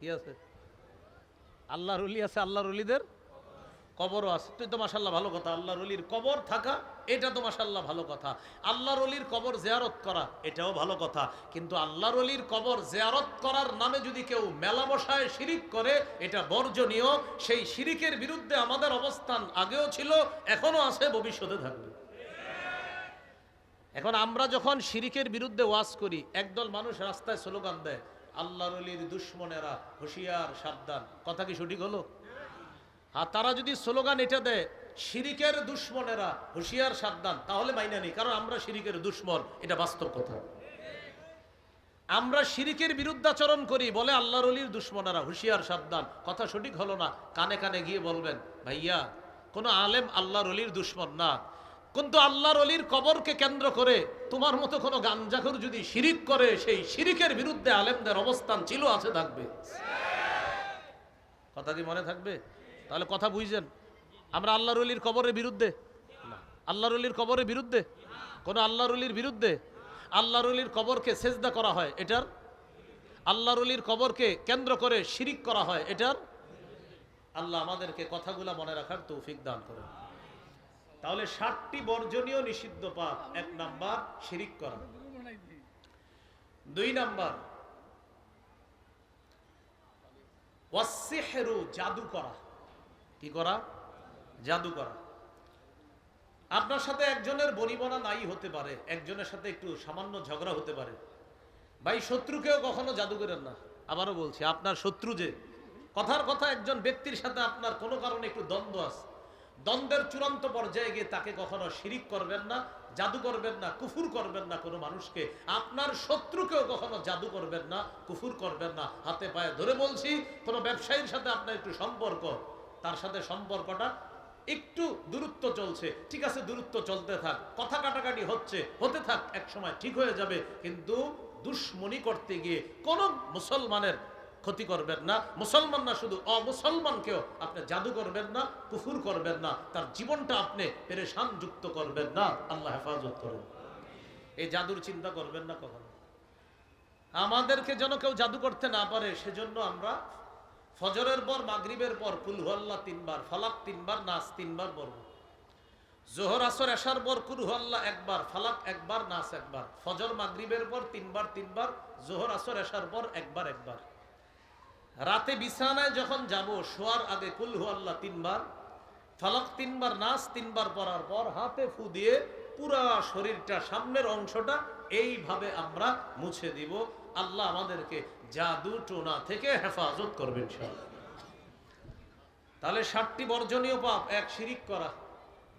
কি আছে? আল্লাহর অলি আছে, আল্লাহর অলিদের কবরও আছে। তুই তো মাসাল্লাহ ভালো কথা, আল্লাহর অলির কবর থাকা, এটা তো মাসাল্লাহ ভালো কথা। আল্লাহর অলির কবর জিয়ারত করা, এটাও ভালো কথা। কিন্তু আল্লাহর অলির কবর জিয়ারত করার নামে যদি কেউ মেলা বসায় শিরিক করে, এটা বর্জনীয়। সেই শিরিকের বিরুদ্ধে আমাদের অবস্থান আগেও ছিল, এখনও আছে, ভবিষ্যতে থাকবে। এখন আমরা যখন শিরিকের বিরুদ্ধে ওয়াজ করি, একদল মানুষ রাস্তায় স্লোগান দেয় আল্লাহর অলির দুশ্মনেরা হুঁশিয়ার, সাবধান। কথা কি সঠিক হলো? আর তারা যদি স্লোগান এটা দেয়, শিরিকের দুশ্মনেরা হুঁশিয়ার, সাবধান, তাহলে মাইনা নেই, কারণ আমরা শিরিকের দুশ্মন, এটা বাস্তব কথা। আমরা শিরিকের বিরুদ্ধাচরণ করি, বলে আল্লাহর অলির দুশ্মনেরা হুঁশিয়ার, সাবধান। কথা সঠিক হলো না? কানে কানে গিয়ে বলবেন, ভাইয়া, কোনো আলেম আল্লাহর অলির দুশ্মন না। কিন্তু আল্লাহর অলির কবরকে কেন্দ্র করে তোমার মতো কোনো গাঞ্জাখর যদি শিরিক করে, সেই শিরিকের বিরুদ্ধে আলেমদের অবস্থান ছিল, আছে, থাকবে। কথা কি মনে থাকবে? তাহলে কথা বুঝছেন আমরা আল্লাহর অলির কবরের বিরুদ্ধে? আল্লাহর অলির কবরের বিরুদ্ধে? কোন আল্লাহর অলির বিরুদ্ধে? আল্লাহর অলির কবরকে সেজদা করা হয়, এটার? আল্লাহর অলির কবরকে কেন্দ্র করে শিরিক করা হয়, এটার? আল্লাহ আমাদেরকে কথাগুলা মনে রাখার তৌফিক দান করেন। তাহলে ষাটটি বর্জনীয় নিষিদ্ধ পাপ এক নাম্বার শিরিক করা। দুই নাম্বার ওয়াসিহরু জাদু করা। কি করা? জাদু করা। আপনার সাথে একজনের বনিবনা নাই হতে পারে, একজনের সাথে একটু সামান্য ঝগড়া হতে পারে। ভাই, শত্রুকেও কখনো জাদু করেন না। আবারও বলছি, আপনার শত্রু যে, কথার কথা একজন ব্যক্তির সাথে আপনার কোনো কারণে একটু দ্বন্দ্ব আছে। দ্বন্দ্বের চূড়ান্ত পর্যায়ে গিয়ে তাকে কখনো শিরিক করবেন না, জাদু করবেন না, কুফুর করবেন না কোনো মানুষকে। আপনার শত্রুকেও কখনো জাদু করবেন না, কুফুর করবেন না। হাতে পায়ে ধরে বলছি, কোনো ব্যবসায়ীর সাথে আপনার একটু সম্পর্ক, তার সাথে সম্পর্কটা একটু দূরত্ব চলছে। ঠিক আছে, দূরত্ব চলতে থাক, কথা কাটাকাটি হচ্ছে, হতে থাক, এক সময় ঠিক হয়ে যাবে, কিন্তু দুশ্মনী করতে গিয়ে কোন মুসলমানের ক্ষতি করবেন না। মুসলমান না শুধু অমুসলমানকেও আপনি জাদু করবেন না, কুফুর করবেন না, তার জীবনটা আপনি পেরেশান যুক্ত করবেন না। আল্লাহ হেফাজত করেন। এই জাদুর চিন্তা করবেন না কখনো। আমাদেরকে যেন কেউ জাদু করতে না পারে, সেজন্য আমরা ফজরের পর, মাগরিবের পর কুলহুয়াল্লাহ তিনবার, ফালাক তিনবার, নাচ তিনবার পড়ব। জোহর, আসর এসার পর কুলহুয়াল্লাহ একবার, ফালাক একবার, নাচ একবার। ফজর, মাগরিবের পর তিনবার তিনবার, জোহর, আসর এসার পর একবার একবার। রাতে বিছানায় যখন যাব, শোয়ার আগে কুলহুয়াল্লাহ তিনবার, ফালাক তিনবার নাচ তিনবার পরার পর হাতে ফু দিয়ে পুরা শরীরটা, সামনের অংশটা এইভাবে আমরা মুছে দিব। আল্লাহ আমাদেরকে জাদু টোনা থেকে হেফাজত করবেন তাহলে ষাটটি বর্জনীয় পাপ, এক শিরিক করা,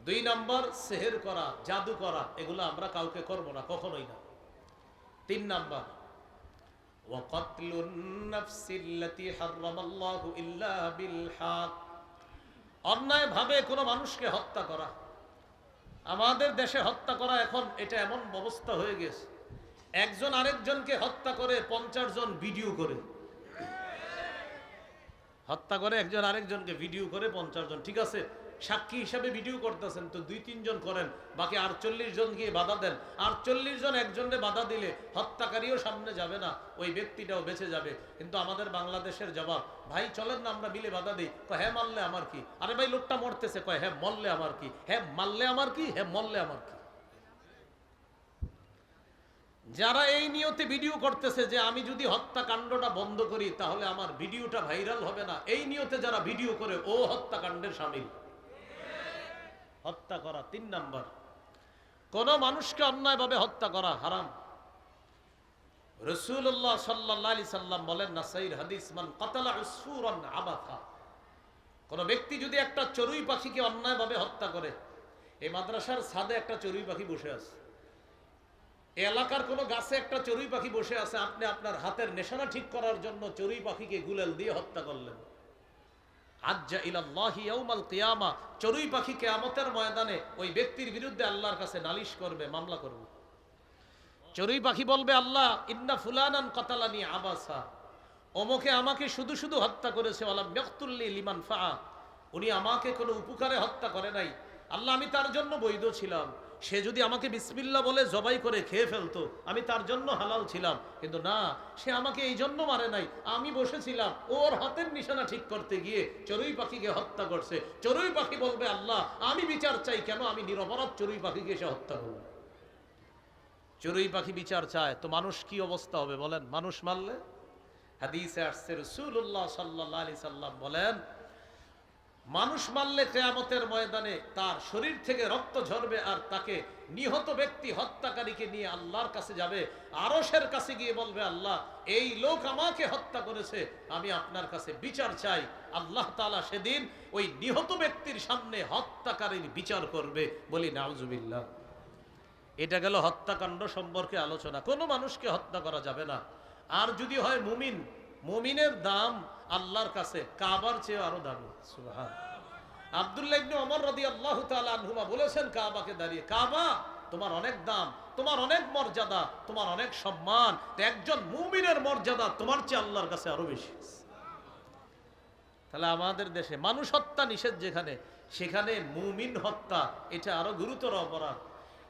দুই নাম্বার সেহের করা, জাদু করা, এগুলো আমরা কাউকে করব না, কখনোই না। তিন নাম্বার وقتل النفس التي حرم الله إلا بالحق অন্যায় ভাবে কোনো মানুষকে হত্যা করা আমাদের দেশে হত্যা করা এখন এটা এমন ব্যবস্থা হয়ে গেছে একজন আরেকজনকে হত্যা করে পঞ্চাশ জন ভিডিও করে হত্যা করে একজন আরেকজনকে ভিডিও করে পঞ্চাশ জন ঠিক আছে সাক্ষী হিসাবে ভিডিও করতেছেন। তো দুই তিনজন করেন, বাকি আটচল্লিশ জন গিয়ে বাধা দেন। আটচল্লিশ জন একজনে বাধা দিলে হত্যাকারীও সামনে যাবে না, ওই ব্যক্তিটাও বেঁচে যাবে। কিন্তু আমাদের বাংলাদেশের জবাব, ভাই, চলেন না, আমরা মিলে বাধা দিই। কয় হ্যাঁ মারলে আমার কি? আরে ভাই, লোকটা মরতেছে। কয় হ্যাঁ মরলে আমার কি? হ্যাঁ মারলে আমার কি? হ্যাঁ মরলে আমার কি? যারা এই নিয়তে ভিডিও করতেছে যে, আমি যদি হত্যাকাণ্ডটা বন্ধ করি, তাহলে আমার ভিডিওটা ভাইরাল হবে না। এই নিয়তে যারা ভিডিও করে, ও হত্যাকাণ্ডের সামিল। হত্যা করা, তিন নাম্বার। কোন মানুষকে অন্যায়ভাবে হত্যা করা হারাম। রসুল্লাহ সাল্লাহ সাল্লাম বলেন হাদিস কোন ব্যক্তি যদি একটা চড়ুই পাখিকে অন্যায়ভাবে হত্যা করে, এই মাদ্রাসার ছাদে একটা চড়ুই পাখি বসে আছে এলাকার কোনো গাছে একটা চড়ুই পাখি বসে আছে, আপনি আপনার হাতের নেশানা ঠিক করার জন্য চড়ুই পাখিকে গুলেল দিয়ে হত্যা করলেন। আজ্জা ইলাল্লাহি ইয়াউমাল চড়ুই পাখি কিয়ামতের ময়দানে ওই ব্যক্তির বিরুদ্ধে আল্লাহর কাছে নালিশ করবে, মামলা করবে। চড়ুই পাখি বলবে, আল্লাহ, ইন্না ফুলানান কাতালানি আবাসা। অমকে আমাকে শুধু শুধু হত্যা করেছে আলাম ইয়াকতুল্লি লিমান ফা উনি আমাকে কোনো উপকারে হত্যা করে নাই। আল্লাহ, আমি তার জন্য বৈধ ছিলাম। সে যদি আমাকে বিসমিল্লা বলে জবাই করে খেয়ে ফেলতো, আমি তার জন্য হালাল ছিলাম। কিন্তু না, সে আমাকে এই জন্য মারে নাই। আমি বসেছিলাম, ওর হাতের নিশানা ঠিক করতে গিয়ে চড়ুই পাখিকে হত্যা করছে। চড়ুই পাখি বলবে, আল্লাহ, আমি বিচার চাই কেন? আমি নিরপরাধ চড়ুই পাখিকে সে হত্যা করব। চড়ুই পাখি বিচার চায়, তো মানুষ কি অবস্থা হবে বলেন? মানুষ মারলে? হাদিসে আসছে রসুল্লাহ সাল্লাহ আলি সাল্লাম বলেন মানুষ মারলে কেয়ামতের ময়দানে তার শরীর থেকে রক্ত ঝরবে আর তাকে নিহত ব্যক্তি হত্যাকারীকে নিয়ে আল্লাহর কাছে যাবে। আরসের কাছে গিয়ে বলবে, আল্লাহ, এই লোক আমাকে হত্যা করেছে। আমি আপনার কাছে বিচার চাই। আল্লাহ তাআলা সেদিন ওই নিহত ব্যক্তির সামনে হত্যাকারীর বিচার করবে বলি, নাউজুবিল্লাহ। এটা গেল হত্যাকাণ্ড সম্পর্কে আলোচনা। কোনো মানুষকে হত্যা করা যাবে না। আর যদি হয় মুমিন মুমিনের দাম আল্লাহর কাছে, কাবার চেয়ে আরও দামি। সুবহান। আব্দুল্লাহ ইবনে ওমর রাদিয়াল্লাহু তাআলা আনহুমা বলেছেন কাবাকে দাঁড়িয়ে, কাবা তোমার অনেক দাম, তোমার অনেক মর্যাদা, তোমার অনেক সম্মান একজন মুমিনের মর্যাদা তোমার চেয়ে আল্লাহর কাছে আরও বেশি। তাহলে আমাদের দেশে মানুষ হত্যা নিষেধ যেখানে, সেখানে মুমিন হত্যা, এটা আরও গুরুতর অপরাধ।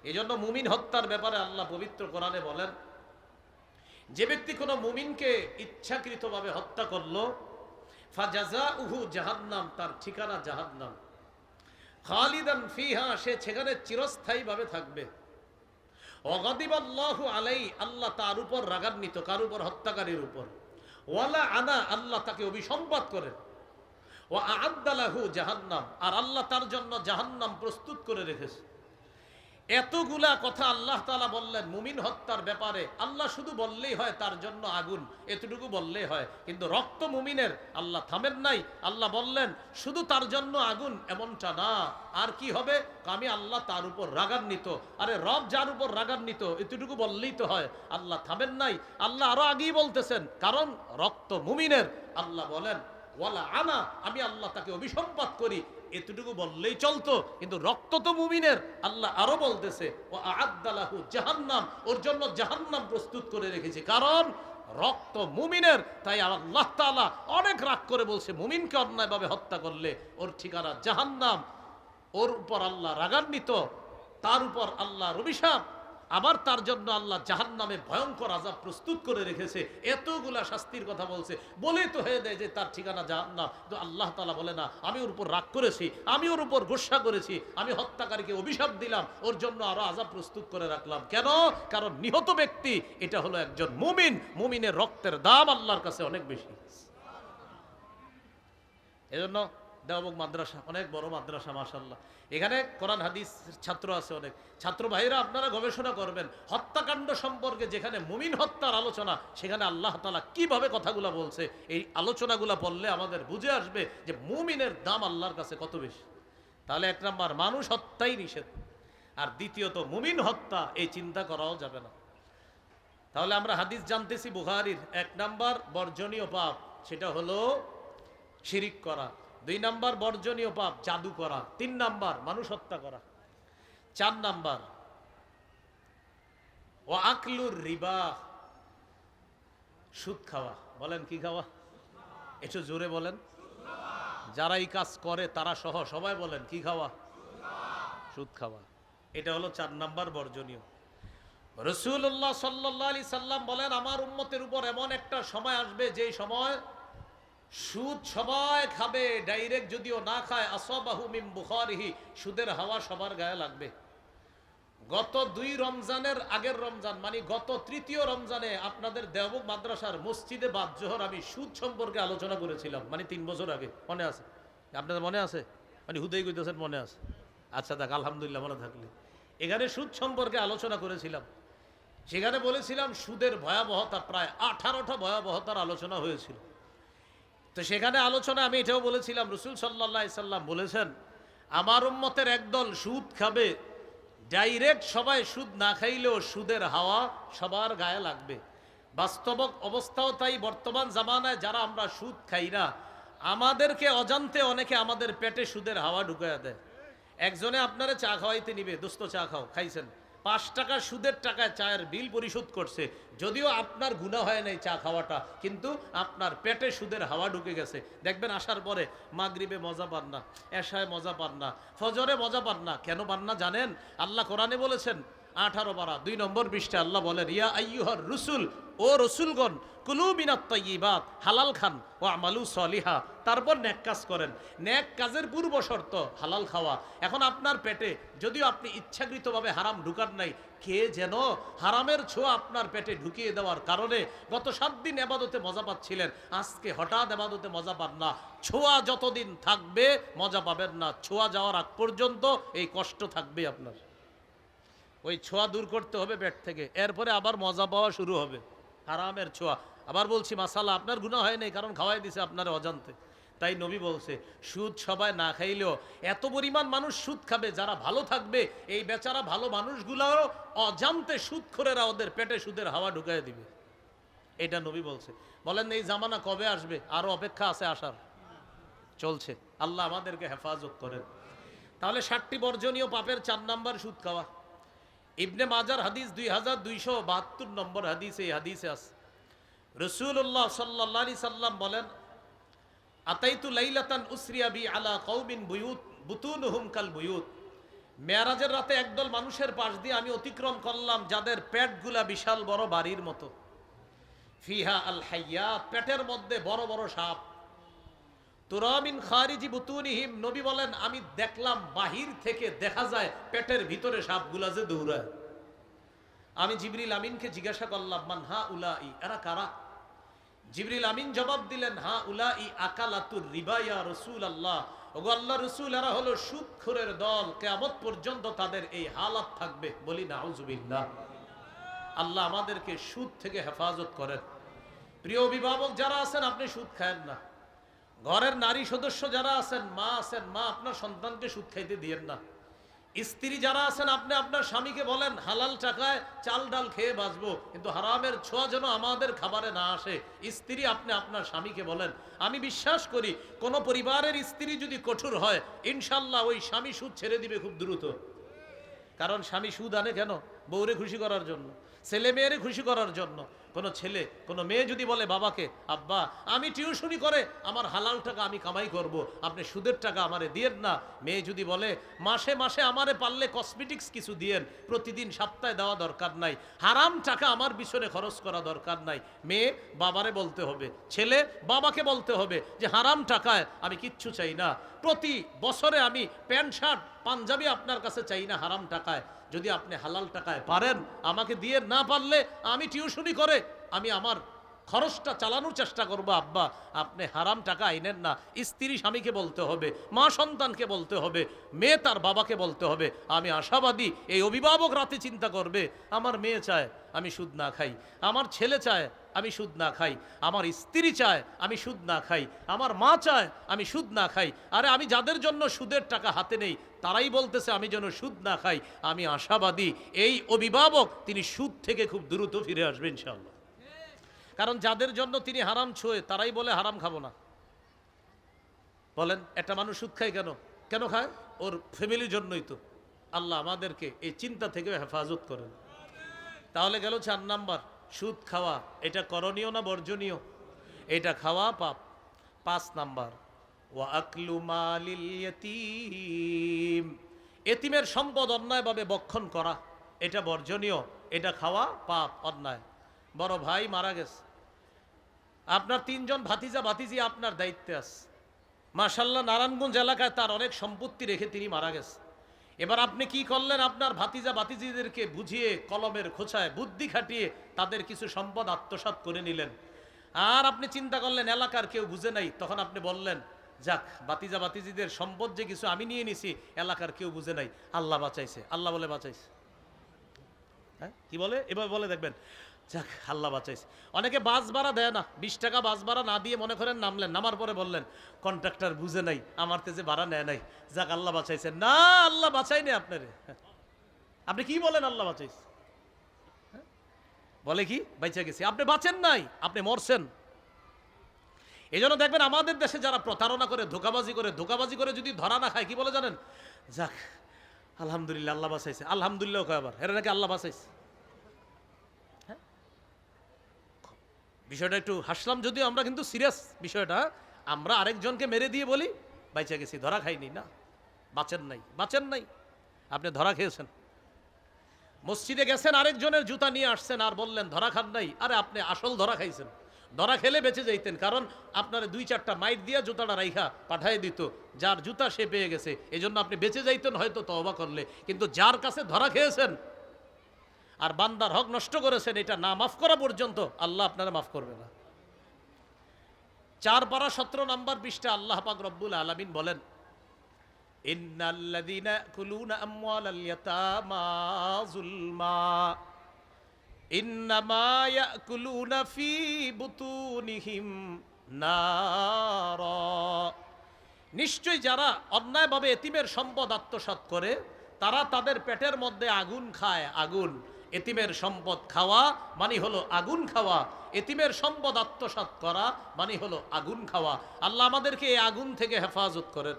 এই জন্য মুমিন হত্যার ব্যাপারে আল্লাহ পবিত্র কোরআনে বলেন যে ব্যক্তি কোনো মুমিনকে ইচ্ছাকৃতভাবে হত্যা করল ফাজাজা উহু জাহান্নাম, তার ঠিকানা জাহান্নাম। খালিদান ফিহা, সে সেখানে চিরস্থায়ীভাবে থাকবে। অগাদিবাল্লাহু আলাই আল্লাহ তার উপর রাগান্বিত, কার উপর? হত্যাকারীর উপর। ওয়ালা আনা, আল্লাহ তাকে অভিসম্পাদ করেন। ও আদালাহু জাহান্নাম, আর আল্লাহ তার জন্য জাহান্নাম প্রস্তুত করে রেখেছে। এতগুলা কথা আল্লাহ তালা বললেন, মুমিন হত্যার ব্যাপারে। আল্লাহ শুধু বললেই হয়, তার জন্য আগুন। এতটুকু বললেই হয়। কিন্তু রক্ত মুমিনের, আল্লাহ থামেন নাই। আল্লাহ বললেন, শুধু তার জন্য আগুন এমনটা না। আর কি হবে? আমি আল্লাহ তার উপর রাগান্বিত। আরে রব যার উপর রাগান্বিত, এতটুকু বললেই তো হয়। আল্লাহ থামেন নাই। আল্লাহ আরও আগেই বলতেছেন, কারণ রক্ত মুমিনের। আল্লাহ বলেন ওয়ালা আনা, আমি আল্লাহ তাকে অভিসম্পাদ করি। এতটুকু বললেই চলতো, কিন্তু রক্ত তো মুমিনের। আল্লাহ আরও বলতেছে ও আদালাহু জাহান্নাম। ওর জন্য জাহান্নাম প্রস্তুত করে রেখেছে। কারণ রক্ত মুমিনের, তাই আল্লাহ তাআলা অনেক রাগ করে বলছে, মুমিনকে অন্যায়ভাবে হত্যা করলে ওর ঠিকানা জাহান্নাম। ওর উপর আল্লাহ রাগান্বিত, তার উপর আল্লাহর অভিশাপ। আবার তার জন্য আল্লাহ জাহান নামে ভয়ঙ্কর আজাব প্রস্তুত করে রেখেছে। এতগুলা শাস্তির কথা বলছে। বলেই তো হয়ে দেয় যে তার ঠিকানা জাহান নাম তো আল্লাহ তালা বলে, না, আমি ওর উপর রাগ করেছি, আমি ওর উপর গোসা করেছি, আমি হত্যাকারীকে অভিশাপ দিলাম, ওর জন্য আরও আজাব প্রস্তুত করে রাখলাম। কেন? কারণ নিহত ব্যক্তি, এটা হলো একজন মুমিন। মুমিনের রক্তের দাম আল্লাহর কাছে অনেক বেশি। এজন্য দেওয়াবক মাদ্রাসা, অনেক বড় মাদ্রাসা মাশাল্লাহ এখানে কোরআন, হাদিস ছাত্র আছে অনেক। ছাত্র ভাইরা আপনারা গবেষণা করবেন, হত্যাকাণ্ড সম্পর্কে যেখানে মুমিন হত্যার আলোচনা, সেখানে আল্লাহ তালা কীভাবে কথাগুলো বলছে, এই আলোচনাগুলো পড়লে আমাদের বুঝে আসবে যে মুমিনের দাম আল্লাহর কাছে কত বেশি। তাহলে এক নাম্বার, মানুষ হত্যাই নিষেধ। আর দ্বিতীয়ত, মুমিন হত্যা, এই চিন্তা করাও যাবে না। তাহলে আমরা হাদিস জানতেছি বুখারির। এক নাম্বার, বর্জনীয় পাপ, সেটা হলো শিরিক করা। দুই নাম্বার বর্জনীয় পাপ, জাদু করা। তিন নাম্বার, মানুষ হত্যা করা। চার নাম্বার ও আকলুর রিবা, সুদ খাওয়া। বলেন কি খাওয়া? একটু জোরে বলেন। যারা এই কাজ করে তারা সহ, সবাই বলেন, কি খাওয়া? সুদ খাওয়া। এটা হলো চার নাম্বার বর্জনীয়। রসুল্লাহ সাল্লাহ আলি সাল্লাম বলেন, আমার উম্মতের উপর এমন একটা সময় আসবে যেই সময় সুদ সবাই খাবে ডাইরেক্ট যদিও না খায়, আসবাহু মিম বুখারিহি, সুদের হাওয়া সবার গায়ে লাগবে। গত দুই রমজানের আগের রমজান মানে গত তৃতীয় রমজানে আপনাদের দেওবক মাদ্রাসার মসজিদে বাদ জোহর আমি সুদ সম্পর্কে আলোচনা করেছিলাম মানে তিন বছর আগে। মনে আছে? আপনাদের মনে আছে? মানে হুদয় কইতেছেন, মনে আছে? আচ্ছা দেখ আলহামদুলিল্লাহ মনে থাকলে। এখানে সুদ সম্পর্কে আলোচনা করেছিলাম। সেখানে বলেছিলাম, সুদের ভয়াবহতা প্রায় আঠারোটা ভয়াবহতার আলোচনা হয়েছিল। তো সেখানে আলোচনা আমি এটাও বলেছিলাম, রসুল সাল্লাহ সাল্লাম বলেছেন, আমার উম্মতের একদল সুদ খাবে, ডাইরেক্ট সবাই সুদ না খাইলেও সুদের হাওয়া সবার গায়ে লাগবে। বাস্তবক অবস্থাও তাই, বর্তমান জামানায় যারা আমরা সুদ খাই না, আমাদেরকে অজান্তে অনেকে আমাদের পেটে সুদের হাওয়া ঢুকাইয়া দেয়। একজনে আপনারা চা খাওয়াইতে নিবে, দোস্ত চা খাও, খাইছেন। পাঁচ টাকা সুদের টাকায় চায়ের বিল পরিশোধ করছে। যদিও আপনার গুণা হয় নাই চা খাওয়াটা, কিন্তু আপনার পেটে সুদের হাওয়া ঢুকে গেছে। দেখবেন আসার পরে মাগরিবে মজা পান না, এশায় মজা পান না, ফজরে মজা পান না। কেন পান না জানেন? আল্লাহ কোরআনে বলেছেন, আঠারো বারা দুই নম্বর বিশটা আল্লাহ বলেন, ইয়া আইয়ুহর রসুল ও রসুলগণ, কুলু মিনাত তৈবাত হালাল খান, ও আমালু সলিহা। তারপর ন্যাক কাজ করেন। ন্যাক কাজের পূর্ব শর্ত, হালাল খাওয়া। এখন আপনার পেটে যদিও আপনি ইচ্ছাকৃতভাবে হারাম ঢুকান নাই, কে যেন হারামের ছোঁয়া আপনার পেটে ঢুকিয়ে দেওয়ার কারণে গত সাত দিন এবাদতে মজা পাচ্ছিলেন। আজকে হঠাৎ এবাদতে মজা পান না। ছোঁয়া যতদিন থাকবে, মজা পাবেন না। ছোঁয়া যাওয়ার আগ পর্যন্ত এই কষ্ট থাকবে আপনার। ওই ছোঁয়া দূর করতে হবে পেট থেকে। এরপরে আবার মজা পাওয়া শুরু হবে। আরামের ছোঁয়া। আবার বলছি মাসালা আপনার গুণা হয় নাই, কারণ খাওয়াই দিছে আপনার অজান্তে। তাই নবী বলছে, সুদ সবাই না খাইলেও এত পরিমাণ মানুষ সুদ খাবে, যারা ভালো থাকবে, এই বেচারা ভালো মানুষগুলোও অজান্তে সুদ খোরেরা ওদের পেটে সুদের হাওয়া ঢুকাই দিবে। এটা নবী বলছে। বলেন, এই জামানা কবে আসবে? আরও অপেক্ষা আছে আসার। চলছে। আল্লাহ আমাদেরকে হেফাজত করেন। তাহলে ষাটটি বর্জনীয় পাপের চার নাম্বার সুদ খাওয়া। ইবনে মাজার হাদিস দুই হাজার দুইশো বাহাত্তর নম্বর হাদিস, এই হাদিসে আছে। রসুল্লাহ সাল্লাহ সাল্লাম বলেন, আতাইতু লাইলাতান উসরিয়া বি আলা কৌমিন বুয়ুত বুতুন কাল বুয়ুত। মেয়ারাজের রাতে একদল মানুষের পাশ দিয়ে আমি অতিক্রম করলাম যাদের পেটগুলা বিশাল বড় বাড়ির মতো। ফিহা আল হাইয়া পেটের মধ্যে বড় বড় সাপ। তুরামিন খারিজি বুতুনিহিম, নবী বলেন, আমি দেখলাম বাহির থেকে দেখা যায় পেটের ভিতরে সাপগুলা যে দৌড়ায়। আমি জিবরিল আমিনকে জিজ্ঞাসা করলাম, মান হা উলা ই এরা কারা? জিবরিল আমিন জবাব দিলেন, হা উলা ই আকালাতুর রিবাইয়া রসুল আল্লাহ ওগো আল্লাহ রসুল, এরা হলো সুদখোরের দল। কেয়ামত পর্যন্ত তাদের এই হালাত থাকবে। বলি, নাউজুবিল্লাহ। আল্লাহ আমাদেরকে সুদ থেকে হেফাজত করেন। প্রিয় অভিভাবক যারা আছেন, আপনি সুদ খায়েন না। ঘরের নারী সদস্য যারা আছেন, মা আছেন, মা আপনার সন্তানকে সুদ খাইতে দিয়েন না। স্ত্রী যারা আছেন, আপনি আপনার স্বামীকে বলেন, হালাল টাকায় চাল ডাল খেয়ে বাঁচবো, কিন্তু হারামের ছোঁয়া যেন আমাদের খাবারে না আসে। স্ত্রী আপনি আপনার স্বামীকে বলেন, আমি বিশ্বাস করি, কোন পরিবারের স্ত্রী যদি কঠোর হয়, ইনশাল্লাহ ওই স্বামী সুদ ছেড়ে দিবে খুব দ্রুত। কারণ স্বামী সুদ আনে কেন? বউরে খুশি করার জন্য। ছেলে মেয়েরে খুশি করার জন্য। কোনো ছেলে, কোনো মেয়ে যদি বলে, বাবাকে, আব্বা, আমি টিউশনি করে, আমার হালাল টাকা আমি কামাই করব। আপনি সুদের টাকা আমারে দিয়েন না। মেয়ে যদি বলে, মাসে মাসে আমারে পারলে কসমেটিক্স কিছু দিয়েন, প্রতিদিন সপ্তাহে দেওয়া দরকার নাই, হারাম টাকা আমার পিছনে খরচ করা দরকার নাই। মেয়ে বাবারে বলতে হবে, ছেলে বাবাকে বলতে হবে যে, হারাম টাকায় আমি কিচ্ছু চাই না। প্রতি বছরে আমি প্যান্ট, শার্ট, পাঞ্জাবি আপনার কাছে চাই না হারাম টাকায়। যদি আপনি হালাল টাকায় পারেন আমাকে দিয়ে না পারলে আমি টিউশনি করে আমি আমার খরচটা চালানোর চেষ্টা করব, আব্বা। আপনি হারাম টাকা আইনেন না। স্ত্রী স্বামীকে বলতে হবে, মা সন্তানকে বলতে হবে, মেয়ে তার বাবাকে বলতে হবে। আমি আশাবাদী এই অভিভাবক রাতে চিন্তা করবে, আমার মেয়ে চায় আমি সুদ না খাই, আমার ছেলে চায় আমি সুদ না খাই, আমার স্ত্রী চায় আমি সুদ না খাই, আমার মা চায় আমি সুদ না খাই। আরে আমি যাদের জন্য সুদের টাকা হাতে নেই, তারাই বলতেছে আমি যেন সুদ না খাই। আমি আশাবাদী এই অভিভাবক, তিনি সুদ থেকে খুব দ্রুত ফিরে আসবেন ইনশাল্লাহ কারণ যাদের জন্য তিনি হারাম ছোঁয়ে, তারাই বলে হারাম খাব না। বলেন, একটা মানুষ সুদ খায় কেন? কেন খায়? ওর ফ্যামিলির জন্যই তো। আল্লাহ আমাদেরকে এই চিন্তা থেকে হেফাজত করেন। তাহলে গেল চার নাম্বার, সুদ খাওয়া। এটা করণীয় না বর্জনীয়? এটা খাওয়া পাপ। পাঁচ নাম্বার, ওয়া আকলু এতিমের সম্পদ অন্যায়ভাবে বক্ষণ করা, এটা বর্জনীয়। এটা খাওয়া পাপ, অন্যায়। বড় ভাই মারা গেছে। আপনার তিনজন ভাতিজা, ভাতিজি আপনার দায়িত্বে আছে। মাশাল্লাহ নারায়ণগঞ্জ এলাকায় তার অনেক সম্পত্তি রেখে তিনি মারা গেছে। এবার আপনি কি করলেন? আপনার ভাতিজা, ভাতিজিদেরকে বুঝিয়ে কলমের খোঁচায় বুদ্ধি খাটিয়ে তাদের কিছু সম্পদ আত্মসাৎ করে নিলেন। আর আপনি চিন্তা করলেন, এলাকার কেউ বুঝে নাই। তখন আপনি বললেন, যাক বাতিজা বাতিজিদের সম্পদ যে কিছু আমি নিয়ে নিছি, এলাকার কেউ বুঝে নাই। আল্লাহ বাঁচাইছে, আল্লাহ বলে বাঁচাইছে। হ্যাঁ কি বলে? এভাবে বলে দেখবেন। যাক, আল্লাহ বাঁচাইছে। অনেকে বাস ভাড়া দেয় না, বিশ টাকা বাস ভাড়া না দিয়ে মনে করেন নামলেন, নামার পরে বললেন, কন্ট্রাক্টর বুঝে নাই, আমার তেজে ভাড়া নেয় নাই। যাক, আল্লাহ বাঁচাইছে। না, আল্লাহ বাঁচাই নেই আপনারে। আপনি কি বলেন, আল্লাহ বাঁচাইছে? হ্যাঁ? বলে কি? বাইচা গেছি। আপনি বাঁচেন নাই, আপনি মরছেন। এই জন্য দেখবেন আমাদের দেশে যারা প্রতারণা করে, ধোকাবাজি করে ধোকাবাজি করে যদি ধরা না খায়, কি বলে জানেন? যাক, আলহামদুলিল্লাহ, আল্লাহ বাঁচাইছে। আলহামদুলিল্লাহ কয় আবার? এরা নাকি আল্লাহ বাঁচাইছে? বিষয়টা একটু হাসলাম যদিও আমরা কিন্তু সিরিয়াস বিষয়টা। আমরা আরেকজনকে মেরে দিয়ে বলি, বাইচা গেছি, ধরা খাইনি। না, বাঁচেন নাই বাঁচেন নাই। আপনি ধরা খেয়েছেন। মসজিদে গেছেন, আরেকজনের জুতা নিয়ে আসছেন আর বললেন, ধরা খান নাই। আরে আপনি আসল ধরা খাইছেন। ধরা খেলে বেঁচে যাইতেন, কারণ আপনার দুই চারটা মাইট দিয়ে জুতাটা রাইখা পাঠাই দিত, যার জুতা সে পেয়ে গেছে। এই জন্য আপনি বেঁচে যাইতেন হয়তো তওবা করলে, কিন্তু যার কাছে ধরা খেয়েছেন আর বান্দার হক নষ্ট করেছেন, এটা না মাফ করা পর্যন্ত আল্লাহ আপনারা মাফ করবে না। চার পারা সতেরো নম্বর পৃষ্ঠা আল্লাহ পাক রব্বুল আলামিন বলেন নিশ্চয় যারা অন্যায়ভাবে এতিমের সম্পদ আত্মসাৎ করে, তারা তাদের পেটের মধ্যে আগুন খায়, আগুন। এতিমের সম্পদ খাওয়া মানে হলো আগুন খাওয়া। এতিমের সম্পদ আত্মসাৎ করা মানে হলো আগুন খাওয়া। আল্লাহ আমাদেরকে এই আগুন থেকে হেফাজত করেন।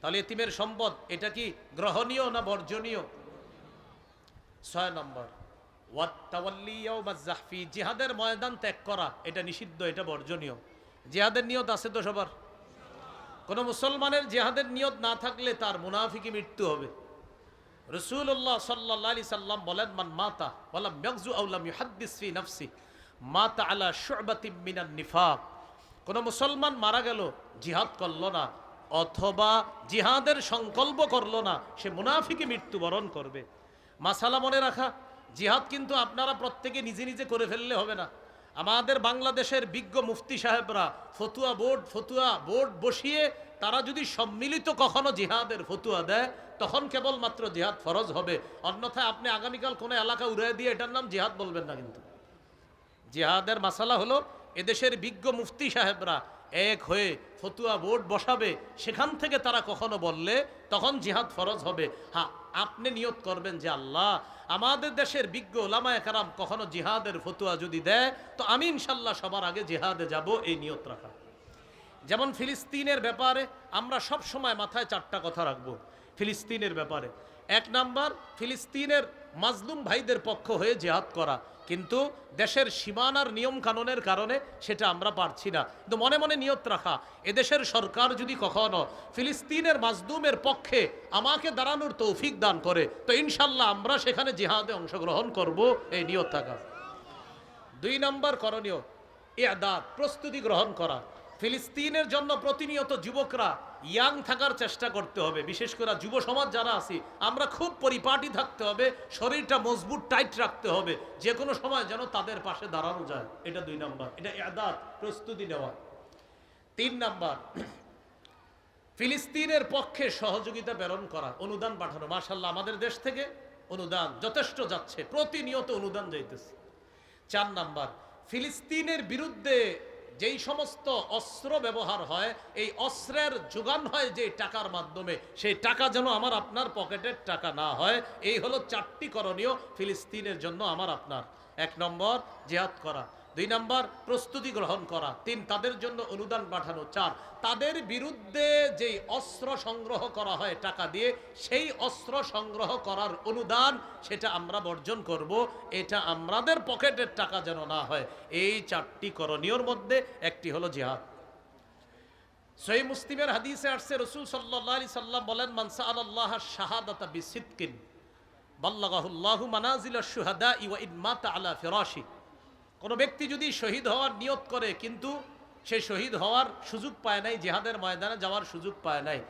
তাহলে এতিমের সম্পদ, এটা কি গ্রহণীয় না বর্জনীয়? ছয় নম্বর। জিহাদের ময়দান ত্যাগ করা, এটা নিষিদ্ধ, এটা বর্জনীয়। জিহাদের নিয়ত আছে তো সবার? কোনো মুসলমানের জিহাদের নিয়ত না থাকলে তার মুনাফিকি মৃত্যু হবে। রসুল্লাহ সাল্লাম বলেন, মান মাতা মাতা আলা মিনান নিফাক। কোনো মুসলমান মারা গেল, জিহাদ করল না, অথবা জিহাদের সংকল্প করল না, সে মুনাফিকে মৃত্যুবরণ করবে। মাসালা মনে রাখা, জিহাদ কিন্তু আপনারা প্রত্যেকে নিজে নিজে করে ফেললে হবে না। আমাদের বাংলাদেশের বিজ্ঞ মুফতি সাহেবরা ফতুয়া বোর্ড ফতুয়া বোর্ড বসিয়ে তারা যদি সম্মিলিত কখনো জিহাদের ফতুয়া দেয় তখন কেবলমাত্র জিহাদ ফরজ হবে। অন্যথায় আপনি আগামীকাল কোনো এলাকা উড়াই দিয়ে এটার নাম জিহাদ বলবেন না কিন্তু। জিহাদের মাসালা হলো, এদেশের বিজ্ঞ মুফতি সাহেবরা এক হয়ে ফতুয়া বোর্ড বসাবে, সেখান থেকে তারা কখনো বললে তখন জিহাদ ফরজ হবে। হ্যাঁ আপনি নিয়ত করবেন যে আল্লাহ, আমাদের দেশের বিজ্ঞ ওলামায় কারাম কখনো জিহাদের ফতুয়া যদি দেয়, তো আমি ইনশাল্লাহ সবার আগে জিহাদে যাব এই নিয়ত রাখা। যেমন ফিলিস্তিনের ব্যাপারে আমরা সব সময় মাথায় চারটা কথা রাখব। ফিলিস্তিনের ব্যাপারে। এক নাম্বার, ফিলিস্তিনের মাজলুম ভাইদের পক্ষ হয়ে জেহাদ করা। কিন্তু দেশের সীমানার নিয়ম কানুনের কারণে সেটা আমরা পারছি না। কিন্তু মনে মনে নিয়ত রাখা, এদেশের সরকার যদি কখনো ফিলিস্তিনের মাজলুমের পক্ষে আমাকে দাঁড়ানোর তৌফিক দান করে, তো ইনশাল্লাহ আমরা সেখানে জেহাদে অংশগ্রহণ করব, এই নিয়ত থাকা। দুই নম্বর করণীয় ইয়াদাত প্রস্তুতি গ্রহণ করা। ফিলিস্তিনের জন্য প্রতিনিয়ত যুবকরা ইয়াং থাকার চেষ্টা করতে হবে। বিশেষ করে যুব সমাজ যারা আছি, আমরা খুব পরিপাটি থাকতে হবে, শরীরটা মজবুত, টাইট রাখতে হবে। যে কোনো সময় যেন তাদের পাশে দাঁড়ানো যায়। এটা দুই নাম্বার। এটা ইয়াদাত, প্রস্তুতি নেওয়া। তিন নাম্বার, ফিলিস্তিনের পক্ষে সহযোগিতা প্রেরণ করা, অনুদান পাঠানো। মাশাল্লাহ আমাদের দেশ থেকে অনুদান যথেষ্ট যাচ্ছে। প্রতিনিয়ত অনুদান যাইতেছে। চার নাম্বার, ফিলিস্তিনের বিরুদ্ধে যেই সমস্ত অস্ত্র ব্যবহার হয়, এই অস্ত্রের যোগান হয় যে টাকার মাধ্যমে, সেই টাকা যেন আমার আপনার পকেটের টাকা না হয়। এই হলো চারটি করণীয় ফিলিস্তিনের জন্য আমার আপনার। এক নম্বর, জেহাদ করা। দুই নম্বর, প্রস্তুতি গ্রহণ করা। তিন, তাদের জন্য অনুদান পাঠানো। চার, তাদের বিরুদ্ধে যেই অস্ত্র সংগ্রহ করা হয় টাকা দিয়ে, সেই অস্ত্র সংগ্রহ করার অনুদান সেটা আমরা বর্জন করব। এটা আমাদের পকেটের টাকা যেন না হয়। এই চারটি করণীয়র মধ্যে একটি হলো জিহাদ। সই মুসলিমের হাদিসে আসছে, রসুল সাল্লাহ আলি সাল্লাম বলেন মানসা আল্লাহ শাহাদাতা বিসিদ্কিন, বাল্লাগাহুল্লাহু মানাজিল সুহাদা ইওয়া ইদমাতা আলা ফিরাশি। কোনো ব্যক্তি যদি শহীদ হওয়ার নিয়ত করে, কিন্তু সে শহীদ হওয়ার সুযোগ পায় নাই, জেহাদের ময়দানে যাওয়ার সুযোগ পায় নাই